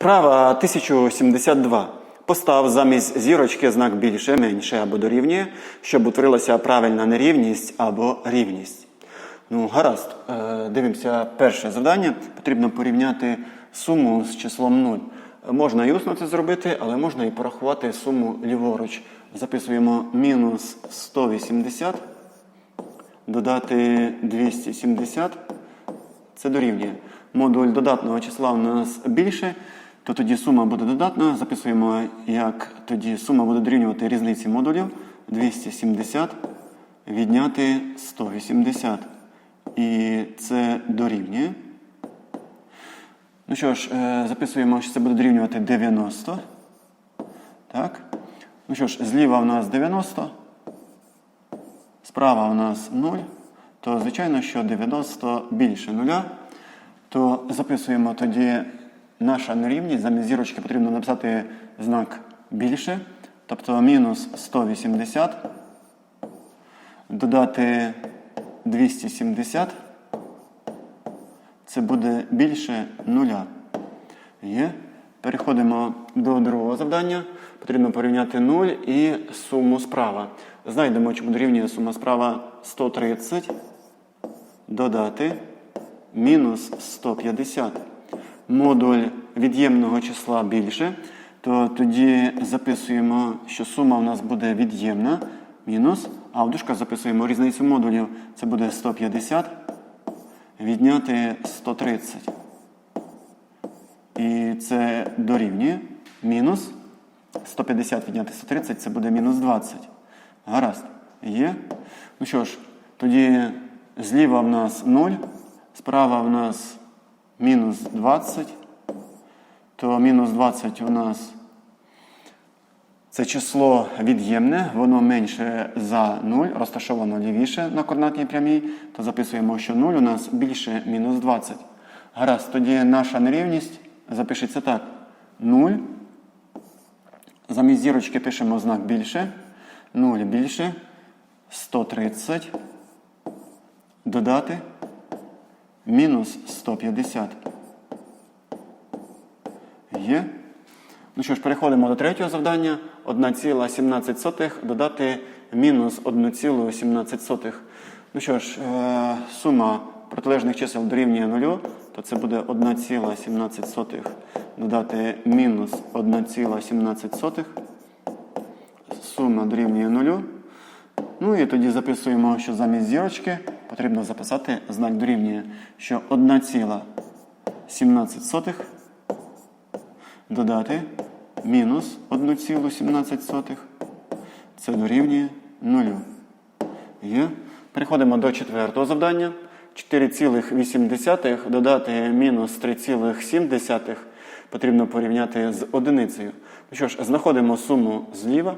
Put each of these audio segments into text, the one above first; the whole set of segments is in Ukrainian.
Вправа 1072. Постав замість зірочки знак більше, менше або дорівнює, щоб утворилася правильна нерівність або рівність. Ну, гаразд. Е, Дивимося перше завдання. Потрібно порівняти суму з числом 0. Можна і усно це зробити, але можна і порахувати суму ліворуч. Записуємо мінус 180, додати 270. Це дорівнює. Модуль додатного числа у нас більше, то тоді сума буде додатна. Записуємо, як тоді сума буде дорівнювати різниці модулів 270 відняти 180. І це дорівнює. Ну що ж, е, записуємо, що це буде дорівнювати 90. Так. Ну що ж, зліва у нас 90, справа у нас 0, то звичайно, що 90 більше нуля. То записуємо тоді наша нерівність. Замість зірочки потрібно написати знак більше. Тобто мінус 180, додати 270. Це буде більше нуля. Є. Переходимо до другого завдання. Потрібно порівняти 0 і суму справа. Знайдемо, чому дорівнює сума справа 130. Додати мінус 150. Модуль від'ємного числа більше, то тоді записуємо, що сума у нас буде від'ємна, мінус, а в дужках записуємо різницю модулів. Це буде 150, відняти 130. І це дорівнює мінус 150 відняти 130, це буде мінус 20. Гаразд. Є. Ну що ж, тоді зліва в нас 0, справа в нас мінус 20, то мінус 20 у нас це число від'ємне, воно менше за 0, розташовано лівіше на координатній прямій, то записуємо, що 0 у нас більше мінус 20. Гаразд, тоді наша нерівність запишеться так. 0. Замість зірочки пишемо знак більше. 0 більше. 130. Додати. Мінус 150. Є. Ну що ж, переходимо до третього завдання. 1,17 додати мінус 1,17. Ну що ж, е, сума протилежних чисел дорівнює 0, то це буде 1,17 додати мінус 1,17. Сума дорівнює 0. Ну і тоді записуємо, що замість зірочки потрібно записати знак дорівнює, що 1,17 додати мінус 1,17. Це дорівнює 0. Є. Переходимо до четвертого завдання. 4,8 додати мінус 3,7 потрібно порівняти з одиницею. Ну що ж, знаходимо суму зліва.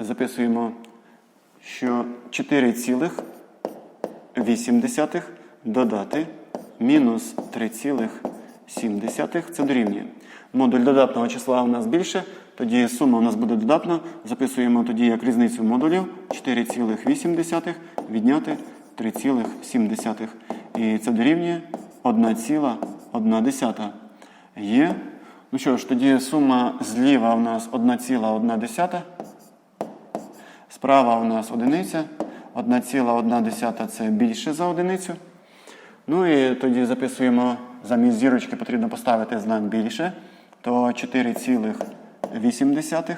Записуємо, що 4,8 додати мінус 3,7 це дорівнює. Модуль додатного числа у нас більше, тоді сума у нас буде додатна. Записуємо тоді як різницю модулів 4,8 відняти 3,7. І це дорівнює 1,1. Є. Ну що ж, тоді сума зліва у нас 1,1. Справа у нас одиниця. 1,1 це більше за одиницю. Ну і тоді записуємо, замість зірочки потрібно поставити знак більше. То 4,8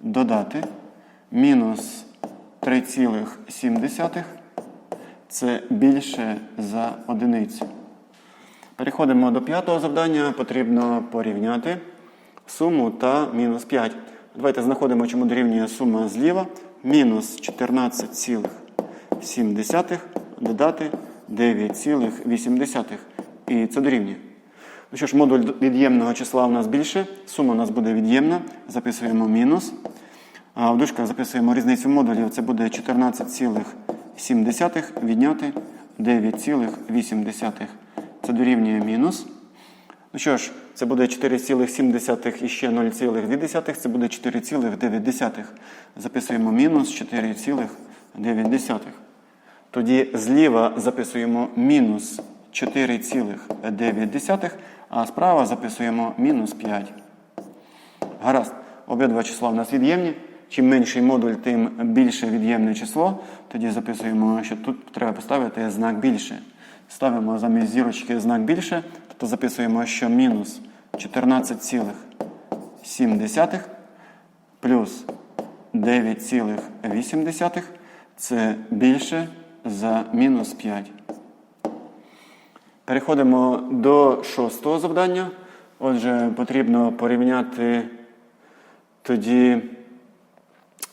додати мінус 3,7 це більше за одиницю. Переходимо до п'ятого завдання. Потрібно порівняти суму та мінус 5. Давайте знаходимо, чому дорівнює сума зліва. Мінус 14,7 додати 9,8. І це дорівнює. Ну що ж, модуль від'ємного числа у нас більше. Сума у нас буде від'ємна. Записуємо мінус. А в дужках записуємо різницю модулів. Це буде 14,7 відняти 9,8. Це дорівнює мінус. Ну що ж, це буде 4,7 і ще 0,2. Це буде 4,9. Записуємо мінус 4,9. Тоді зліва записуємо мінус 4,9, а справа записуємо мінус 5. Гаразд. Обидва числа в нас від'ємні. Чим менший модуль, тим більше від'ємне число. Тоді записуємо, що тут треба поставити знак більше. Ставимо замість зірочки знак більше, тобто записуємо, що мінус 14,7 плюс 9,8 це більше за мінус 5. Переходимо до шостого завдання. Отже, потрібно порівняти тоді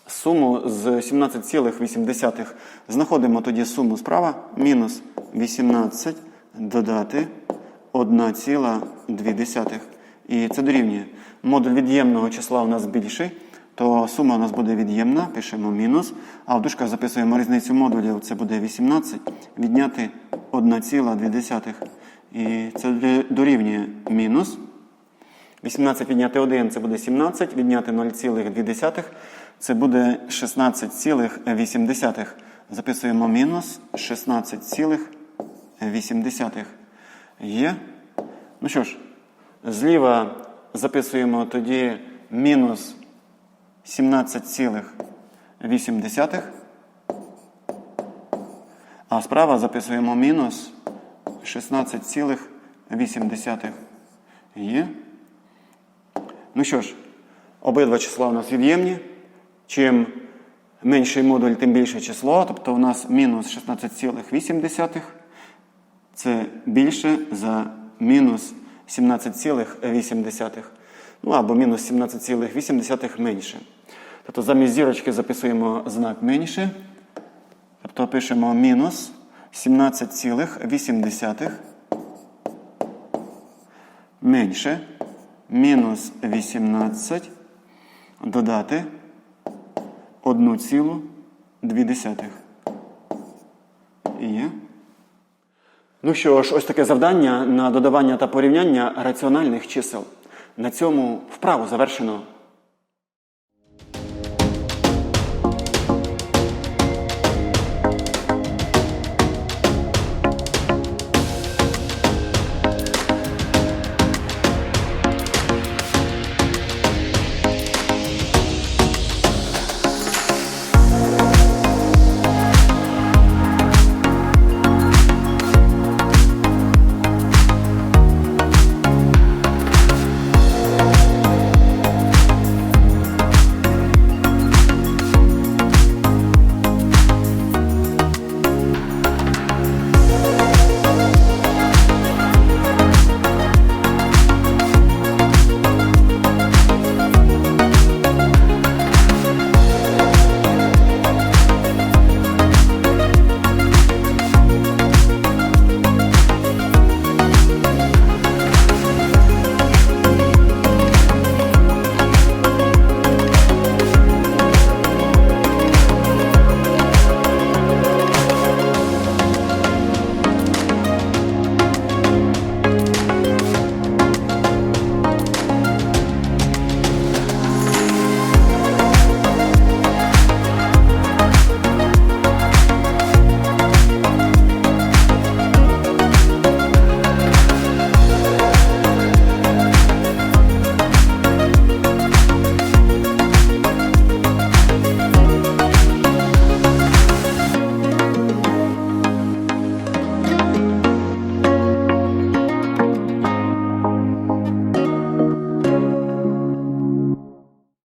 суму з 17,8. Знаходимо тоді суму справа. Мінус 18 додати 1,2. І це дорівнює. Модуль від'ємного числа у нас більший, то сума у нас буде від'ємна, пишемо мінус. А в дужках записуємо різницю модулів, це буде 18, відняти 1,2. І це дорівнює мінус. 18 відняти 1 це буде 17, відняти 0,2 це буде 16,8. Записуємо мінус 16,8. Є. Ну що ж, зліва записуємо тоді мінус 17,8. А справа записуємо мінус 16,8. Є. Ну що ж, обидва числа у нас від'ємні. Чим менший модуль, тим більше число. Тобто у нас мінус 16,8. Це більше за мінус 17,8. Ну або мінус 17,8 менше. Тобто замість зірочки записуємо знак менше. Тобто пишемо мінус 17,8 менше мінус 18 додати 1,2. І Є. Ну що ж, ось таке завдання на додавання та порівняння раціональних чисел. На цьому вправу завершено.